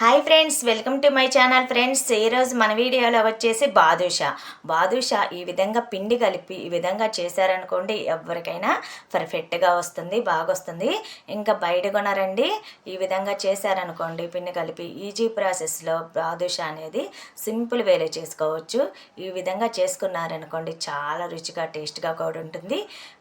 Hi friends welcome to my channel friends ఈరోజు మన వీడియోలో వచ్చేసి బాదుషా. బాదుషా ఈ విధంగా పిండి కలిపి ఈ విధంగా చేశారనుకోండి ఎవరికైనా పర్ఫెక్ట్గా వస్తుంది బాగా వస్తుంది ఇంకా బయట కొనరండి ఈ విధంగా చేశారనుకోండి పిండి కలిపి ఈజీ ప్రాసెస్లో బాదుషా అనేది సింపుల్ వేలో చేసుకోవచ్చు. ఈ విధంగా చేసుకున్నారనుకోండి చాలా రుచిగా టేస్ట్గా కూడా ఉంటుంది.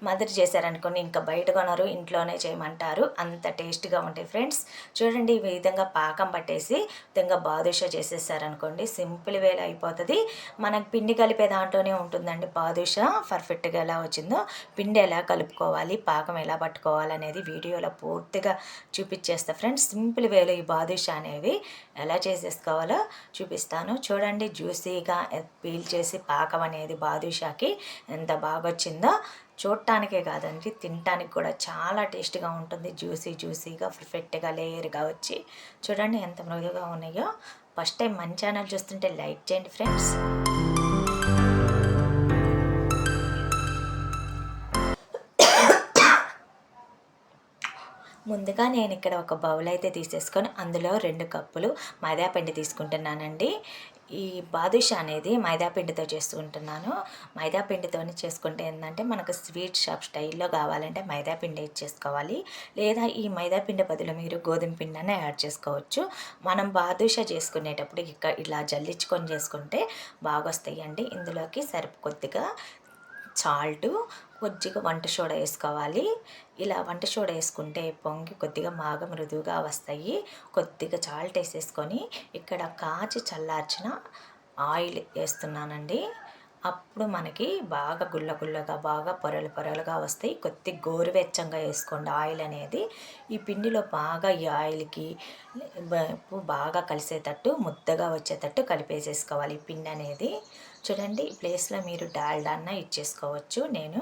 మదర్ చేశారనుకోండి ఇంకా బయట కొనరు ఇంట్లోనే చేయమంటారు. అంత టేస్ట్గా ఉంటాయి ఫ్రెండ్స్ చూడండి ఈ విధంగా పాకం పట్టేసి విధంగా బాదుషా చేసేసారనుకోండి సింపుల్ వేలో అయిపోతుంది. మనకు పిండి కలిపే దాంట్లోనే ఉంటుందండి బాదుషా. పర్ఫెక్ట్గా ఎలా వచ్చిందో పిండి ఎలా కలుపుకోవాలి పాకం ఎలా పట్టుకోవాలి అనేది వీడియోలో పూర్తిగా చూపించేస్తా ఫ్రెండ్స్. సింపుల్ వేలో ఈ బాదుషా అనేవి ఎలా చేసేసుకోవాలో చూపిస్తాను. చూడండి జ్యూసీగా పీల్ చేసి పాకం అనేది బాదుషాకి ఎంత బాగా వచ్చిందో చూడటానికే కాదండి తినటానికి కూడా చాలా టేస్ట్గా ఉంటుంది. జ్యూసీ జ్యూసీగా పర్ఫెక్ట్గా లేయర్గా వచ్చి చూడండి ఎంత మృదుగా ఉన్నాయో. ఫస్ట్ టైం మన ఛానల్ చూస్తుంటే లైక్ చేయండి ఫ్రెండ్స్. ముందుగా నేను ఇక్కడ ఒక బౌల్ అయితే తీసేసుకొని అందులో రెండు కప్పులు మైదా పిండి తీసుకుంటున్నానండి. ఈ బాదుషా అనేది మైదాపిండితో చేస్తూ చేసుకుంటున్నాను మైదాపిండితోనే చేసుకుంటే ఏంటంటే మనకు స్వీట్ షాప్ స్టైల్లో కావాలంటే మైదాపిండి యాడ్ చేసుకోవాలి. లేదా ఈ మైదాపిండి బదులు మీరు గోధుమ పిండి అనే యాడ్ చేసుకోవచ్చు. మనం బాదుషా చేసుకునేటప్పుడు ఇక ఇలా జల్లించుకొని చేసుకుంటే బాగా వస్తాయండి ఇందులోకి సరిప కొద్దిగా సాల్ట్ కొద్దిగా వంట సోడా వేసుకోవాలి. ఇలా వంట సోడా వేసుకుంటే పొంగి కొద్దిగా బాగా మృదువుగా వస్తాయి. కొద్దిగా సాల్ట్ వేసేసుకొని ఇక్కడ కాచి చల్లార్చిన ఆయిల్ వేస్తున్నానండి. అప్పుడు మనకి బాగా గుల్ల గుల్లగా బాగా పొరలు పొరలుగా వస్తాయి. కొద్ది గోరువెచ్చంగా వేసుకోండి. ఆయిల్ అనేది ఈ పిండిలో బాగా ఈ ఆయిల్కి బాగా కలిసేటట్టు ముద్దగా వచ్చేటట్టు కలిపేసేసుకోవాలి. ఈ పిండి అనేది చూడండి ఈ ప్లేస్లో మీరు డాల్డా అన్న ఇచ్చేసుకోవచ్చు. నేను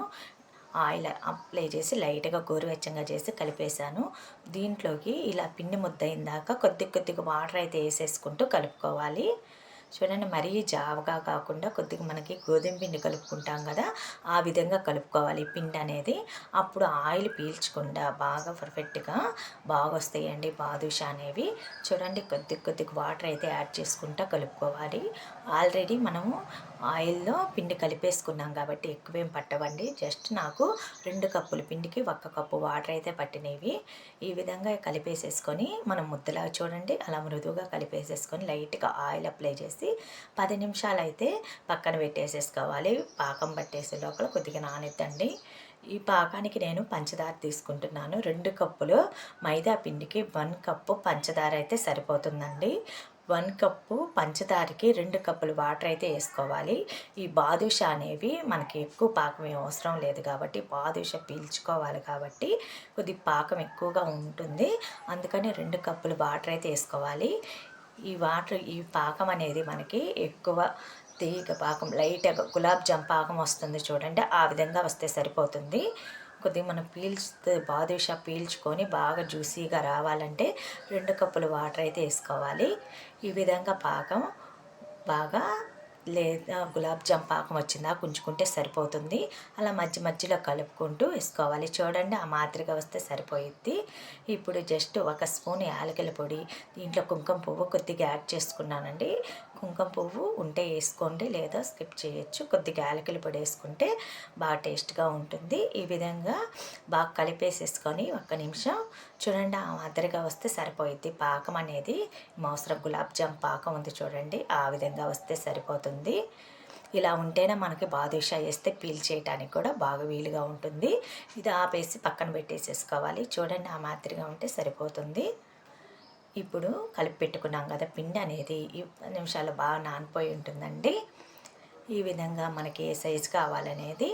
ఆయిల్ అప్లై చేసి లైట్గా గోరువెచ్చంగా చేసి కలిపేశాను. దీంట్లోకి ఇలా పిండి ముద్ద అయిందాక కొద్ది కొద్దిగా వాటర్ అయితే వేసేసుకుంటూ కలుపుకోవాలి. చూడండి మరీ జావగా కాకుండా కొద్దిగా మనకి గోధుమ పిండి కలుపుకుంటాం కదా ఆ విధంగా కలుపుకోవాలి పిండి అనేది. అప్పుడు ఆయిల్ పీల్చకుండా బాగా పర్ఫెక్ట్గా బాగా వస్తాయండి బాదుషా అనేవి. చూడండి కొద్ది కొద్దిగా వాటర్ అయితే యాడ్ చేసుకుంటా కలుపుకోవాలి. ఆల్రెడీ మనము ఆయిల్లో పిండి కలిపేసుకున్నాం కాబట్టి ఎక్కువేం పట్టవండి. జస్ట్ నాకు రెండు కప్పుల పిండికి ఒక్క కప్పు వాటర్ అయితే పట్టినవి. ఈ విధంగా కలిపేసేసుకొని మనం ముద్దలా చూడండి అలా మృదువుగా కలిపేసేసుకొని లైట్గా ఆయిల్ అప్లై చేసి పది నిమిషాలు అయితే పక్కన పెట్టేసేసుకోవాలి. పాకం పట్టేసే లోపల కొద్దిగా నానెద్దండి. ఈ పాకానికి నేను పంచదార తీసుకుంటున్నాను. రెండు కప్పులు మైదా పిండికి వన్ కప్పు పంచదార అయితే సరిపోతుందండి. వన్ కప్పు పంచదారకి రెండు కప్పులు వాటర్ అయితే వేసుకోవాలి. ఈ బాదుషా అనేవి మనకి ఎక్కువ పాకం అవసరం లేదు కాబట్టి బాదుషా పీల్చుకోవాలి కాబట్టి కొద్ది పాకం ఎక్కువగా ఉంటుంది. అందుకని రెండు కప్పులు వాటర్ అయితే వేసుకోవాలి. ఈ వాటర్ ఈ పాకం అనేది మనకి ఎక్కువ తీగ పాకం లైట్గా గులాబ్ జామ్ పాకం వస్తుంది చూడండి ఆ విధంగా వస్తే సరిపోతుంది. కొద్దిగా మనం పీల్చు బాదుషా పీల్చుకొని బాగా జ్యూసీగా రావాలంటే రెండు కప్పులు వాటర్ అయితే వేసుకోవాలి. ఈ విధంగా పాకం బాగా లేదా గులాబ్ జామ్ పాకం వచ్చిందా కుంచుకుంటే సరిపోతుంది. అలా మధ్య మధ్యలో కలుపుకుంటూ వేసుకోవాలి. చూడండి ఆ మాదిరిగా వస్తే సరిపోయిద్ది. ఇప్పుడు జస్ట్ ఒక స్పూన్ యాలకుల పొడి దీంట్లో కుంకుమ పువ్వు కొద్దిగా యాడ్ చేసుకున్నానండి. కుంకుమ పువ్వు ఉంటే వేసుకోండి లేదా స్కిప్ చేయొచ్చు. కొద్దిగా యాలకుల పొడి వేసుకుంటే బాగా టేస్ట్గా ఉంటుంది. ఈ విధంగా బాగా కలిపేసేసుకొని ఒక్క నిమిషం చూడండి ఆ మాదిరిగా వస్తే సరిపోయిద్ది. పాకం అనేది మోసరం గులాబ్ జామ్ పాకం ఉంది చూడండి ఆ విధంగా వస్తే సరిపోతుంది. ఇలా ఉంటేనే మనకి బాదుషా వేస్తే పీల్ చేయడానికి కూడా బాగా వీలుగా ఉంటుంది. ఇది ఆపేసి పక్కన పెట్టేసేసుకోవాలి. చూడండి ఆ మాదిరిగా ఉంటే సరిపోతుంది. ఇప్పుడు కలిపి పెట్టుకున్నాం కదా పిండి అనేది ఈ నిమిషాలు బాగా నానిపోయి ఉంటుందండి. ఈ విధంగా మనకి ఏ సైజు కావాలనేది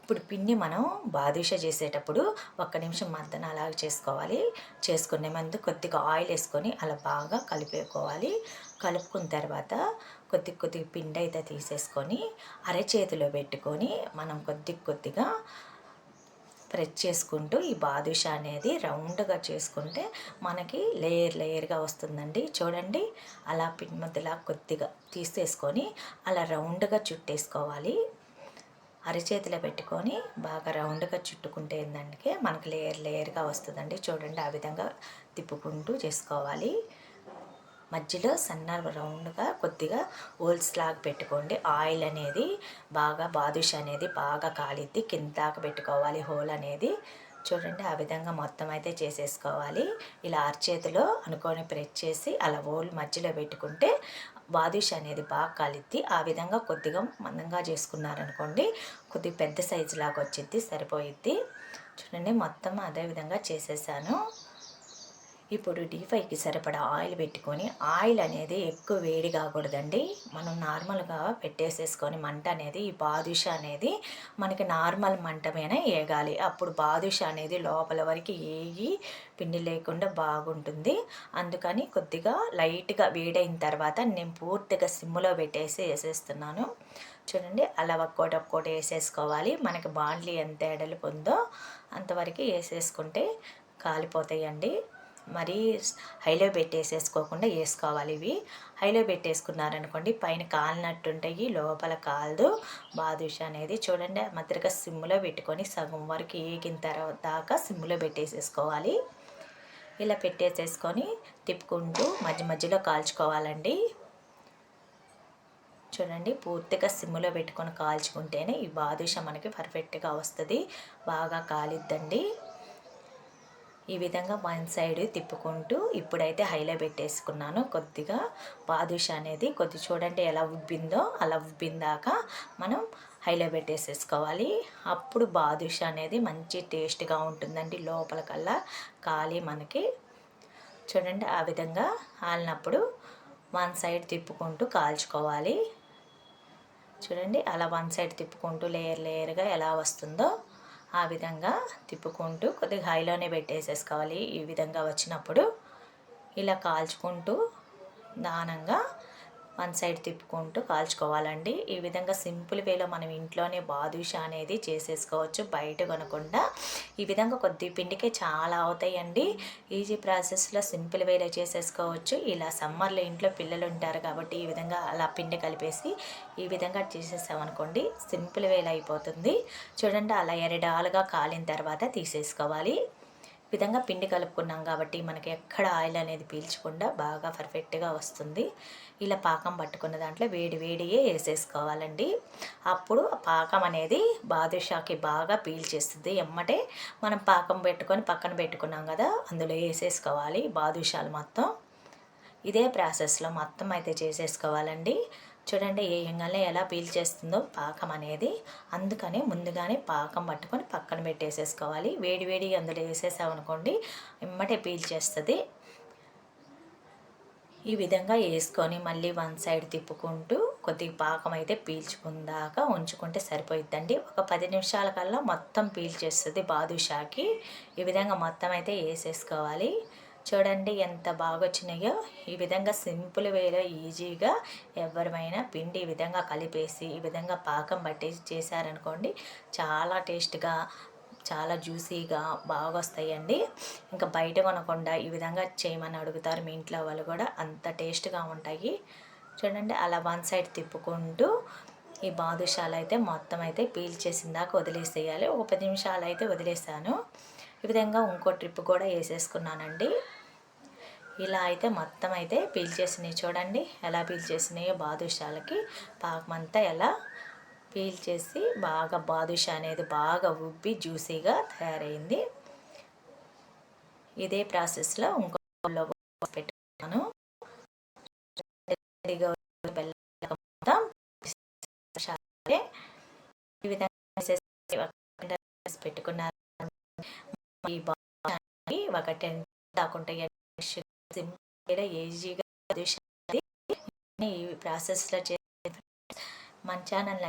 ఇప్పుడు పిండి మనం బాదుష చేసేటప్పుడు ఒక్క నిమిషం మద్దన అలాగే చేసుకోవాలి. చేసుకునే ముందు కొద్దిగా ఆయిల్ వేసుకొని అలా బాగా కలిపేసుకోవాలి. కలుపుకున్న తర్వాత కొద్ది కొద్దిగా పిండి అయితే తీసేసుకొని అరచేతిలో పెట్టుకొని మనం కొద్ది కొద్దిగా ప్రెస్ చేసుకుంటూ ఈ బాదుషా అనేది రౌండ్గా చేసుకుంటే మనకి లేయర్ లేయర్గా వస్తుందండి. చూడండి అలా పిండి కొద్దిగా తీసేసుకొని అలా రౌండ్గా చుట్టేసుకోవాలి. అరిచేతిలో పెట్టుకొని బాగా రౌండ్గా చుట్టుకుంటే ఏంటంటే మనకి లేయర్ లేయర్గా వస్తుందండి. చూడండి ఆ విధంగా తిప్పుకుంటూ చేసుకోవాలి. మధ్యలో సన్న రౌండ్గా కొద్దిగా హోల్స్ లాగా పెట్టుకోండి. ఆయిల్ అనేది బాగా బాదుష అనేది బాగా కాలిద్ది. కింద దాకా పెట్టుకోవాలి. హోల్ అనేది చూడండి ఆ విధంగా మొత్తం అయితే చేసేసుకోవాలి. ఇలా అరచేతిలో అనుకొని ప్రెస్ చేసి అలా హోల్ మధ్యలో పెట్టుకుంటే బాదుష అనేది బాగా కాలిద్ది. ఆ విధంగా కొద్దిగా మందంగా చేసుకున్నారనుకోండి కొద్దిగా పెద్ద సైజు లాగా వచ్చిద్ది సరిపోయిద్ది. చూడండి మొత్తం అదే విధంగా చేసేసాను. ఇప్పుడు డీ ఫ్రైకి సరిపడా ఆయిల్ పెట్టుకొని ఆయిల్ అనేది ఎక్కువ వేడి కాకూడదండి. మనం నార్మల్గా పెట్టేసేసుకొని మంట అనేది ఈ బాదుష అనేది మనకి నార్మల్ మంట మీద వేగాలి అప్పుడు బాదుష అనేది లోపల వరకు ఏగి పిండి లేకుండా బాగుంటుంది. అందుకని కొద్దిగా లైట్గా వేడైన తర్వాత నేను పూర్తిగా సిమ్లో పెట్టేసి వేసేస్తున్నాను. చూడండి అలా ఒక్కోటి ఒక్కోటి వేసేసుకోవాలి. మనకి బాండ్లీ ఎంత ఎడలు ఉందో అంతవరకు వేసేసుకుంటే కాలిపోతాయండి. మరీ హైలో పెట్టేసేసుకోకుండా వేసుకోవాలి ఇవి. హైలో పెట్టేసుకున్నారనుకోండి పైన కాలినట్టుంటాయి లోపల కాలదు. బాదుష అనేది చూడండి మధ్యగా సిమ్లో పెట్టుకొని సగం వరకు ఏగిన తర్వాత దాకా సిమ్లో పెట్టేసేసుకోవాలి. ఇలా పెట్టేసేసుకొని తిప్పుకుంటూ మధ్య మధ్యలో కాల్చుకోవాలండి. చూడండి పూర్తిగా సిమ్లో పెట్టుకొని కాల్చుకుంటేనే ఈ బాదుష మనకి పర్ఫెక్ట్గా వస్తుంది. బాగా కాలిద్దండి. ఈ విధంగా వన్ సైడ్ తిప్పుకుంటూ ఇప్పుడైతే హైలో పెట్టేసుకున్నాను. కొద్దిగా బాదుష అనేది కొద్ది చూడండి ఎలా ఉబ్బిందో అలా ఉబ్బిందాక మనం హైలో పెట్టేసేసుకోవాలి. అప్పుడు బాదుష అనేది మంచి టేస్ట్గా ఉంటుందండి లోపల కల్లా కాలి మనకి. చూడండి ఆ విధంగా ఆలినప్పుడు వన్ సైడ్ తిప్పుకుంటూ కాల్చుకోవాలి. చూడండి అలా వన్ సైడ్ తిప్పుకుంటూ లేయర్ లేయర్గా ఎలా వస్తుందో ఆ విధంగా తిప్పుకుంటూ కొద్దిగా హైలోనే పెట్టేసేసుకోవాలి. ఈ విధంగా వచ్చినప్పుడు ఇలా కాల్చుకుంటూ దానంగా వన్ సైడ్ తిప్పుకుంటూ కాల్చుకోవాలండి. ఈ విధంగా సింపుల్ వేలో మనం ఇంట్లోనే బాదుషా అనేది చేసేసుకోవచ్చు బయట కొనకుండా. ఈ విధంగా కొద్ది పిండికే చాలా అవుతాయండి. ఈజీ ప్రాసెస్లో సింపుల్ వేలో చేసేసుకోవచ్చు. ఇలా సమ్మర్లో ఇంట్లో పిల్లలు ఉంటారు కాబట్టి ఈ విధంగా అలా పిండి కలిపేసి ఈ విధంగా చేసేసామనుకోండి సింపుల్ వేలో అయిపోతుంది. చూడండి అలా ఎరడాలుగా కాలిన తర్వాత తీసేసుకోవాలి. విధంగా పిండి కలుపుకున్నాం కాబట్టి మనకి ఎక్కడ ఆయిల్ అనేది పీల్చకుండా బాగా పర్ఫెక్ట్గా వస్తుంది. ఇలా పాకం పట్టుకున్న దాంట్లో వేడి వేడియే వేసేసుకోవాలండి. అప్పుడు పాకం అనేది బాదుషాకి బాగా పీల్చేస్తుంది. ఎమ్మటే మనం పాకం పెట్టుకొని పక్కన పెట్టుకున్నాం కదా అందులో వేసేసుకోవాలి బాదుషాలు మొత్తం. ఇదే ప్రాసెస్లో మొత్తం అయితే చేసేసుకోవాలండి. చూడండి ఏ ఎంగల్ని ఎలా పీల్ చేస్తుందో పాకం అనేది. అందుకని ముందుగానే పాకం పట్టుకొని పక్కన పెట్టేసేసుకోవాలి. వేడి వేడి అందులో వేసేసామనుకోండి ఇమ్మటే పీల్ చేస్తుంది ఈ విధంగా వేసుకొని మళ్ళీ వన్ సైడ్ తిప్పుకుంటూ కొద్దిగా పాకం అయితే పీల్చుకుందాక ఉంచుకుంటే సరిపోయిద్దండి. ఒక పది నిమిషాల కల్లా మొత్తం పీల్చేస్తుంది బాదుషాకి. ఈ విధంగా మొత్తం అయితే వేసేసుకోవాలి. చూడండి ఎంత బాగా వచ్చినాయో ఈ విధంగా సింపుల్ వేలో ఈజీగా ఎవరిమైనా పిండి ఈ విధంగా కలిపేసి ఈ విధంగా పాకం పట్టేసి చేశారనుకోండి చాలా టేస్ట్గా చాలా జ్యూసీగా బాగా వస్తాయండి ఇంకా బయట కొనకుండా ఈ విధంగా చేయమని అడుగుతారు మీ ఇంట్లో వాళ్ళు కూడా అంత టేస్ట్గా ఉంటాయి. చూడండి అలా వన్ సైడ్ తిప్పుకుంటూ ఈ బాదుషాలు అయితే మొత్తం అయితే పీల్ చేసిన దాకా వదిలేసేయాలి. ఒక పది నిమిషాలు అయితే వదిలేసాను. ఈ విధంగా ఇంకో ట్రిప్ కూడా వేసేసుకున్నానండి. ఇలా అయితే మొత్తం అయితే పీల్చేసినాయి చూడండి. ఎలా పీల్చేసినాయో బాదుషాలకి. పాకమంతా ఎలా పీల్చేసి బాగా బాదుషా అనేది బాగా ఉబ్బి జ్యూసీగా తయారైంది. ఇదే ప్రాసెస్లో ఇంకో పెట్టుకున్నాను. ఈ విధంగా పెట్టుకున్నారు ఈ ఒకటి ఏజీగా సింపుల్గా ఈజీగా ఈ ప్రాసెస్లో చే మన ఛానల్